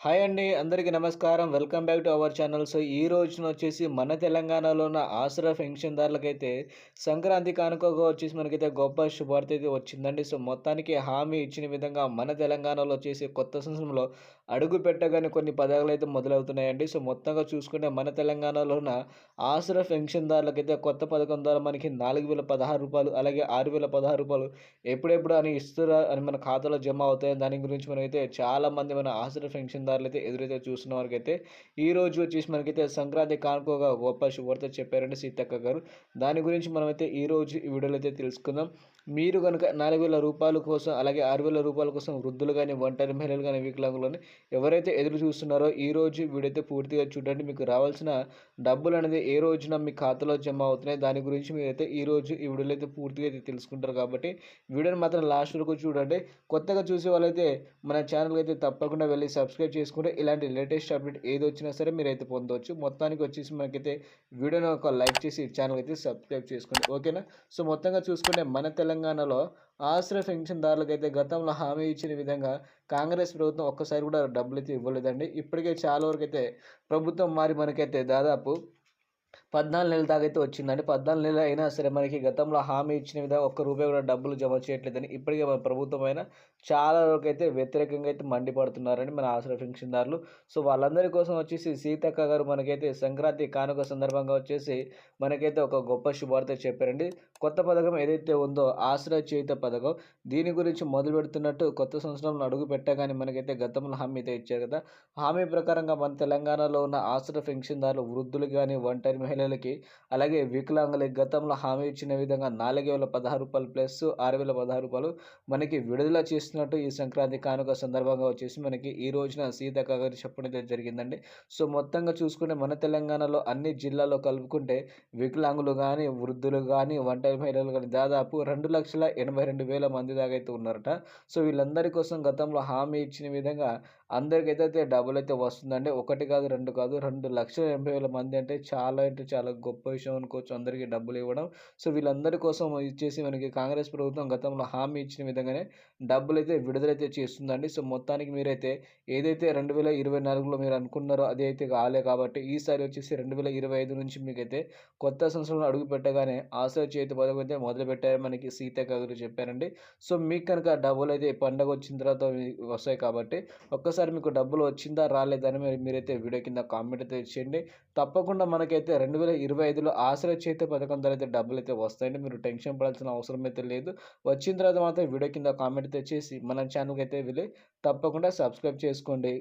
Hi అండి అందరికీ నమస్కారం. Welcome back to our channel. So ఈ రోజున వచ్చేసి మన తెలంగాణలో ఉన్న ఆసరా పెన్షన్దారులకైతే సంక్రాంతి కానుకగా వచ్చేసి మనకైతే గొప్ప శుభార్త అయితే వచ్చిందండి. సో మొత్తానికి హామీ ఇచ్చిన విధంగా మన తెలంగాణలో వచ్చేసి కొత్త సంవత్సరంలో అడుగు పెట్టగానే కొన్ని పథకాలు అయితే మొదలవుతున్నాయండి. సో మొత్తంగా చూసుకుంటే మన తెలంగాణలో ఉన్న ఆసరా పెన్షన్దారులకైతే కొత్త పథకం ద్వారా మనకి నాలుగు వేల పదహారు రూపాయలు అలాగే ఆరు వేల పదహారు రూపాయలు ఎప్పుడెప్పుడు అని ఇస్తురా అని మన ఖాతాలో జమ అవుతాయి దాని గురించి మనమైతే చాలామంది మన ఆసరా పెన్షన్దారులు అయితే ఎదురైతే చూస్తున్న వారికైతే ఈ రోజు వచ్చేసి మనకైతే సంక్రాంతి కానుకోగా గొప్ప శుభార్త చెప్పారండి సీతక్క గారు. దాని గురించి మనమైతే ఈ రోజు ఈ వీడియోలో అయితే తెలుసుకుందాం. మీరు కనుక నాలుగు వేల రూపాయల కోసం అలాగే ఆరు వేల రూపాయల కోసం వృద్ధులు కానీ ఒంటరి మహిళలు కానీ వికలాంగులు కానీ ఎవరైతే ఎదురు చూస్తున్నారో ఈ రోజు వీడైతే పూర్తిగా చూడండి. మీకు రావాల్సిన డబ్బులు అనేది ఏ రోజున మీ ఖాతాలో జమ అవుతున్నాయి దాని గురించి మీరైతే ఈ రోజు ఈ వీడియోలో అయితే పూర్తిగా అయితే తెలుసుకుంటారు కాబట్టి వీడియోని మాత్రం లాస్ట్ వరకు చూడండి. కొత్తగా చూసే వాళ్ళైతే మన ఛానల్కి అయితే తప్పకుండా వెళ్ళి సబ్స్క్రైబ్ చేసుకుంటే ఇలాంటి లేటెస్ట్ అప్డేట్ ఏది వచ్చినా సరే మీరైతే పొందవచ్చు మొత్తానికి వచ్చేసి మనకైతే వీడియోని ఒక లైక్ చేసి ఛానల్ అయితే సబ్స్క్రైబ్ చేసుకోండి. ఓకేనా? సో మొత్తంగా చూసుకుంటే మన తెలంగాణలో ఆశ్రయ పెన్షన్దారులకు అయితే గతంలో హామీ ఇచ్చిన విధంగా కాంగ్రెస్ ప్రభుత్వం ఒక్కసారి కూడా డబ్బులు అయితే ఇవ్వలేదండి. ఇప్పటికే చాలా వరకు అయితే ప్రభుత్వం మారి మనకైతే దాదాపు పద్నాలుగు నెలల దాకా అయితే వచ్చిందండి. పద్నాలుగు నెలలు అయినా సరే మనకి గతంలో హామీ ఇచ్చిన విధంగా ఒక్క రూపాయి కూడా డబ్బులు జమ చేయట్లేదని ఇప్పటికే మన ప్రభుత్వం అయినా చాలా వరకు అయితే వ్యతిరేకంగా అయితే మండిపడుతున్నారండి మన ఆశ్రయ పెన్షన్దారులు. సో వాళ్ళందరి కోసం వచ్చేసి సీతక్క గారు మనకైతే సంక్రాంతి కానుక సందర్భంగా వచ్చేసి మనకైతే ఒక గొప్ప శుభార్త చెప్పారండి. కొత్త పథకం ఏదైతే ఉందో ఆశ్రయ చేయుత పథకం దీని గురించి మొదలు పెడుతున్నట్టు కొత్త సంవత్సరంలో అడుగు పెట్టగానే మనకైతే గతంలో హామీ అయితే ఇచ్చారు కదా. హామీ ప్రకారంగా మన తెలంగాణలో ఉన్న ఆశ్రయ పెన్షన్దారులు వృద్ధులు కానీ ఒంటరి మహిళలకి అలాగే వికలాంగులకి గతంలో హామీ ఇచ్చిన విధంగా నాలుగు వేల పదహారు రూపాయలు ప్లస్ ఆరు వేల పదహారు రూపాయలు మనకి విడుదల చేస్తున్నట్టు ఈ సంక్రాంతి కానుక సందర్భంగా వచ్చేసి మనకి ఈ రోజున సీతక్క గారు చెప్పడం అయితే జరిగిందండి. సో మొత్తంగా చూసుకుంటే మన తెలంగాణలో అన్ని జిల్లాల్లో కలుపుకుంటే వికలాంగులు కానీ వృద్ధులు కానీ వంట మహిళలు కానీ దాదాపు రెండు లక్షల ఎనభై రెండు వేల మంది దాకా అయితే ఉన్నారట. సో వీళ్ళందరి కోసం గతంలో హామీ ఇచ్చిన విధంగా అందరికైతే డబ్బులు అయితే వస్తుందండి. ఒకటి కాదు రెండు కాదు రెండు లక్షల ఎనభై వేల మంది అంటే చాలా అంటే చాలా గొప్ప విషయం అనుకోవచ్చు అందరికీ డబ్బులు ఇవ్వడం. సో వీళ్ళందరి కోసం ఇచ్చేసి మనకి కాంగ్రెస్ ప్రభుత్వం గతంలో హామీ ఇచ్చిన విధంగానే డబ్బులు అయితే విడుదలైతే చేస్తుందండి. సో మొత్తానికి మీరైతే ఏదైతే రెండు వేల ఇరవై నాలుగులో మీరు అనుకున్నారో అది అయితే కాలే కాబట్టి ఈసారి వచ్చేసి రెండు వేల ఇరవై ఐదు నుంచి మీకైతే కొత్త సంవత్సరంలో అడుగు పెట్టగానే ఆశ చేతి పథకం అయితే మొదలు మనకి సీతక్క గారు చెప్పారండి. సో మీకు కనుక డబ్బులు అయితే పండగ వచ్చిన తర్వాత వస్తాయి కాబట్టి ఒక్కసారి మీకు డబ్బులు వచ్చిందా రాలేదని మీరు మీరైతే వీడియో కింద కామెంట్ అయితే ఇచ్చేయండి తప్పకుండా మనకైతే రెండు వేల ఇరవై ఐదులో ఆశ్రయ చేతి పథకం ద్వారా అయితే డబ్బులు అయితే వస్తాయండి. మీరు టెన్షన్ పడాల్సిన అవసరం అయితే లేదు. వచ్చిన తర్వాత మాత్రం వీడియో కింద కామెంట్ అయితే చేసి మన ఛానల్కి అయితే వెళ్ళి తప్పకుండా సబ్స్క్రైబ్ చేసుకోండి.